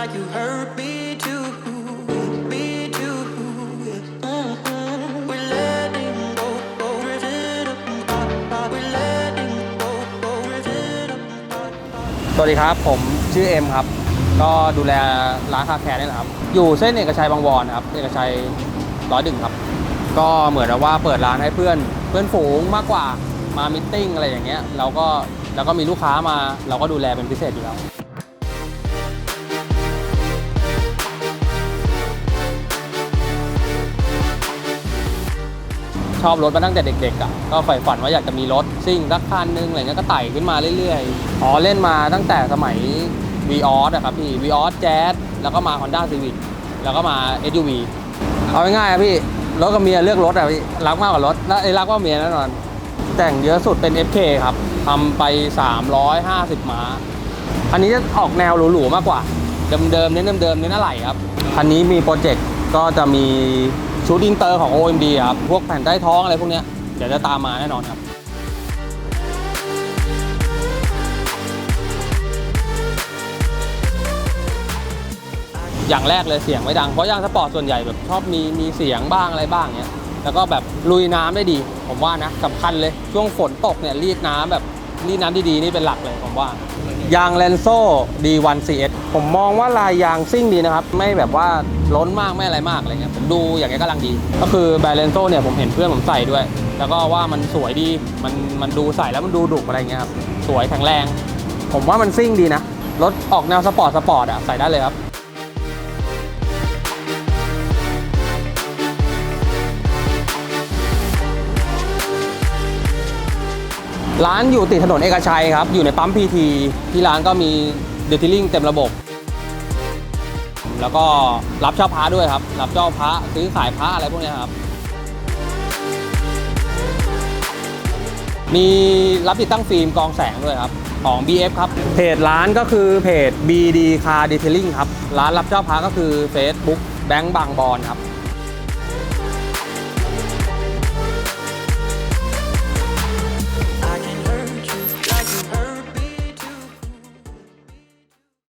like you hurt me too, me too. Mm-mm. We're letting go, go, rhythm, we're letting go, go, สวัสดีครับ ผมชื่อเอ็มครับ ก็ดูแลร้านคาแคร์นี่แหละครับ อยู่เส้นเอกชัยบางวอนครับ เอกชัยร้อยดึงครับ ก็เหมือนกับว่าเปิดร้านให้เพื่อน เพื่อนฝูงมากกว่า มามิทติ้งอะไรอย่างเงี้ย เราก็ แล้วก็มีลูกค้ามา เราก็ดูแลเป็นพิเศษอยู่แล้ว ชอบรถมาตั้งแต่เด็กๆอะก็ใฝ่ฝันว่าอยากจะมีรถซิ่งสักคันนึงอะไรเงี้ยก็ไต่ขึ้นมาเรื่อยๆ อ๋อเล่นมาตั้งแต่สมัย v ีออสอะครับพี่ v ีออสแจ๊แล้วก็มา Honda Civic แล้วก็มา SUV เอาง่ายๆอะพี่รถกับเมียเลือกรถอะพี่รักมากกว่ารถแล้วไอ้รักกว่าเมียแน่นอน แต่งเยอะสุดเป็น FK ครับทำไป 350 ม้า อันนี้จะออกแนวหรูๆมากกว่า เดิมๆเน้นเดิมๆเน้นอะไรครับ คันนี้มีโปรเจกต์ก็จะมี ชุดอินเตอร์ของ OMD ครับ พวกแผ่นใต้ท้องอะไรพวกเนี้ยเดี๋ยวจะตามมาแน่นอนครับอย่างแรกเลยเสียงไม่ดัง เพราะยางสปอร์ตส่วนใหญ่แบบชอบมีมีเสียงบ้างอะไรบ้างเนี้ยแล้วก็แบบลุยน้ำได้ดี ผมว่านะสำคัญเลยช่วงฝนตกเนี่ยรีดน้ำแบบ รีดน้ำดีๆ นี่เป็นหลักเลยผมว่ายางแลนโซ่ D1 CS ผมมองว่าลายยางซิ่งดีนะครับ ไม่แบบว่าล้นมากไม่อะไรมากอะไรเงี้ยผมดูอย่างเงี้ยกำลังดี ก็คือแบรนด์แลนโซ่เนี่ยผมเห็นเพื่อนผมใส่ด้วย แล้วก็ว่ามันสวยดีมันมันดูใส่แล้วมันดูดุอะไรเงี้ยครับสวยแข็งแรง ผมว่ามันซิ่งดีนะรถออกแนวสปอร์ตสปอร์ตอะใส่ได้เลยครับ ร้านอยู่ติดถนนเอกชัยครับ อยู่ในปั๊มพีทีที่ร้านก็มีเดทิลิ่งเต็มระบบ แล้วก็รับเช่าพระด้วยครับ รับเช่าพระซื้อขายพระอะไรพวกนี้ครับ มีรับติดตั้งฟิล์มกองแสงด้วยครับ ของ BF ครับ เพจร้านก็คือเพจ BD Car Detailing ครับ ร้านรับเช่าพระก็คือ Facebook แบงค์บางบอนครับ